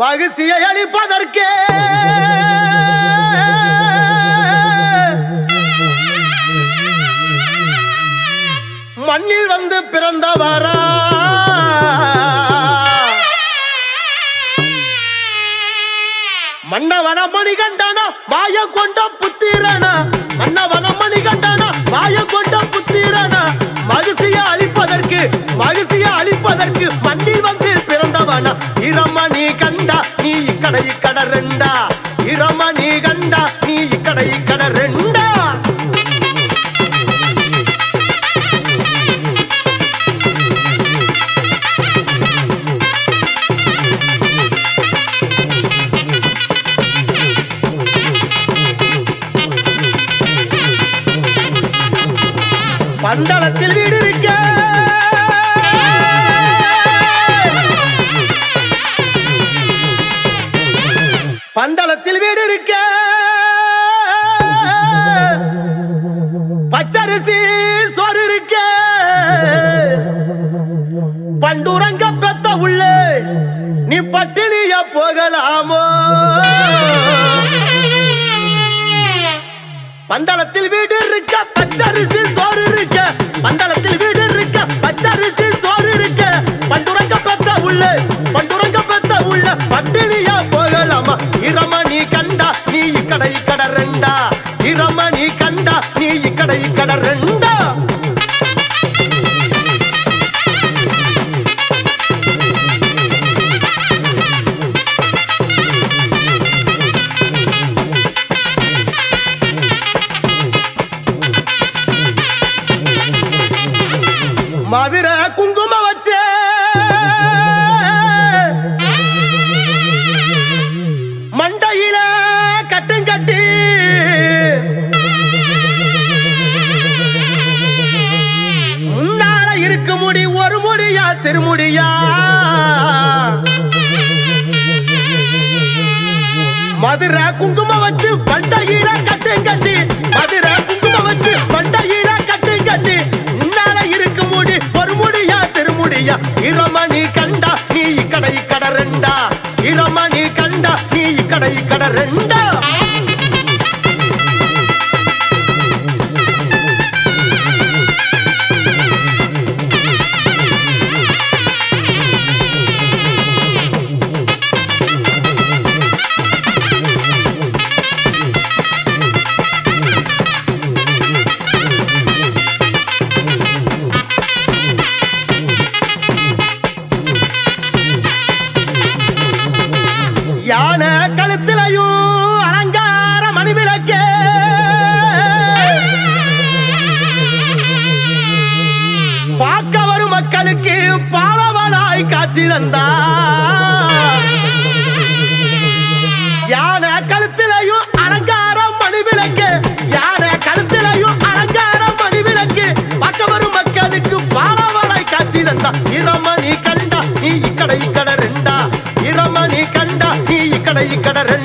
மகிழ்ச்சியை அளிப்பதற்கே. மண்ணில் வந்து பிறந்தவரா. மன்னவன மணிகண்டன வாய கொண்ட புத்திரன. மன்னவன மணிகண்டன வாய கொண்ட புத்திரன. மகிழ்ச்சியை அளிப்பதற்கு மகிழ்ச்சியை அளிப்பதற்கு மண்ணில் வந்து பிறந்தவன. இரமணி கண் நீ இக்கடை இக்கட ரெண்டா? இரமணி கண்டா நீ இக்கடை இக்கட ரெண்டா? பந்தளத்தில் வீடு இருக்க. பந்தளத்தில் வீடு இருக்க. பச்சரிசி சோறு இருக்க. பண்டுரங்க பெத்த உள்ளே நீ பட்டினிய போகலாமோ? பந்தளத்தில் மதுரை குங்கும வச்சே. மண்டையில கட்டும் கட்டி. முன்னால இருக்கு முடி ஒரு முடியா திருமுடியா? மதுரை குங்கும வச்சு கடை இக்கட ரெண்டா? யானை கழுத்திலையும் அலங்கார மணிவிளக்கே. பார்க்க வரும் மக்களுக்கு பாலவனாய் காட்சி தந்தா யானை கழுத்திலையும் அலங்கார மணிவிளக்கு. யானை கழுத்திலையும் அலங்கார மணிவிளக்கு. பார்க்க வரும் மக்களுக்கு பாலவனாய் காட்சி தந்தா இரமணி கண்டா நீ இக்கடை இக்கட ரெண்டா. இரமணி கண்டா நீ இக்கடை இக்கட ரெண்டா.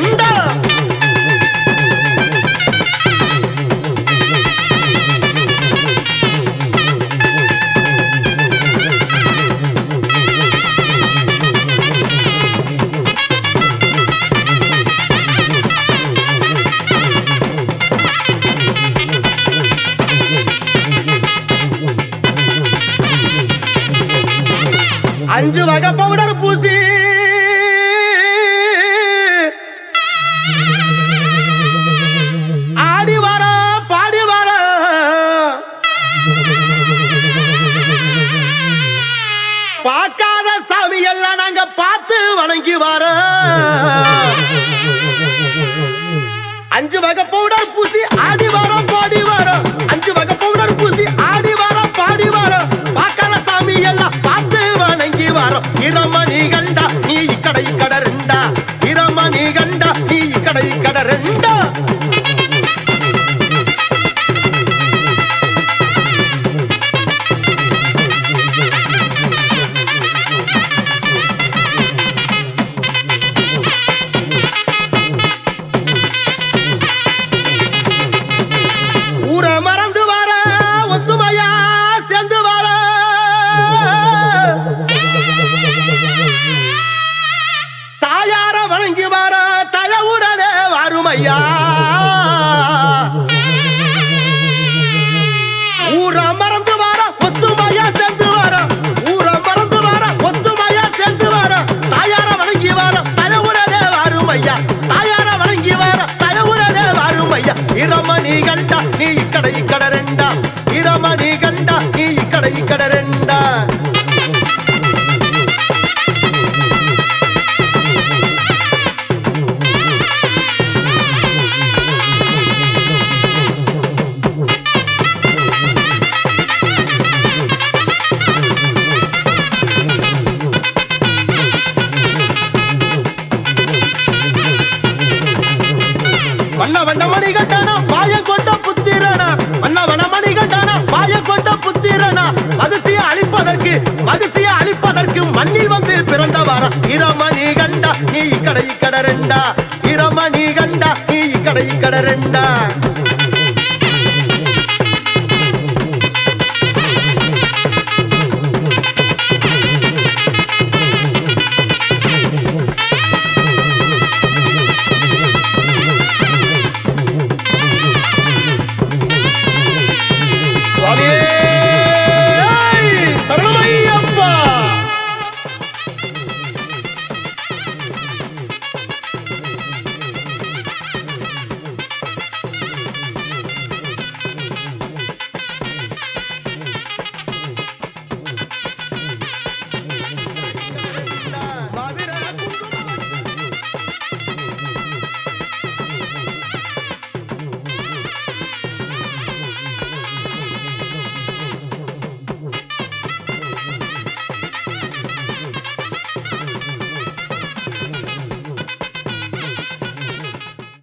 அஞ்சு வகை பவுடர் பூசி. ஆடி வர பாடி வர. பார்க்காத சாமி எல்லாம் நாங்க பார்த்து வணங்கி வர. அஞ்சு வகை பவுடர் ஊர மறந்து வர ஒத்துமையா சேர்ந்து வர ஊர மறந்து வர ஒத்துமையா சேர்ந்து வர தாயார வணங்கி வர தயவுடனே வரும் ஐயா. தாயார வணங்கி வர தயவுடனே வரும் ஐயா. கண்டா நீ இக்கட இக்கட ரெண்டா இரமணி கண்டா நீ இக்கட இக்கட ரெண்டா மன்னவண்ண மணி கட்டானா பாய கொண்ட புத்திரனா? மன்னவன வனமணி கட்டானா பாய கொண்ட புத்திரனா? மகிழ்ச்சியை அழிப்பதற்கு மகிழ்ச்சியை அழிப்பதற்கு மண்ணில் வந்து பிறந்தவாரா? இரமணி கண்டா நீ கடை கடரண்டா இரமணி கண்டா நீ கடை கடரண்டா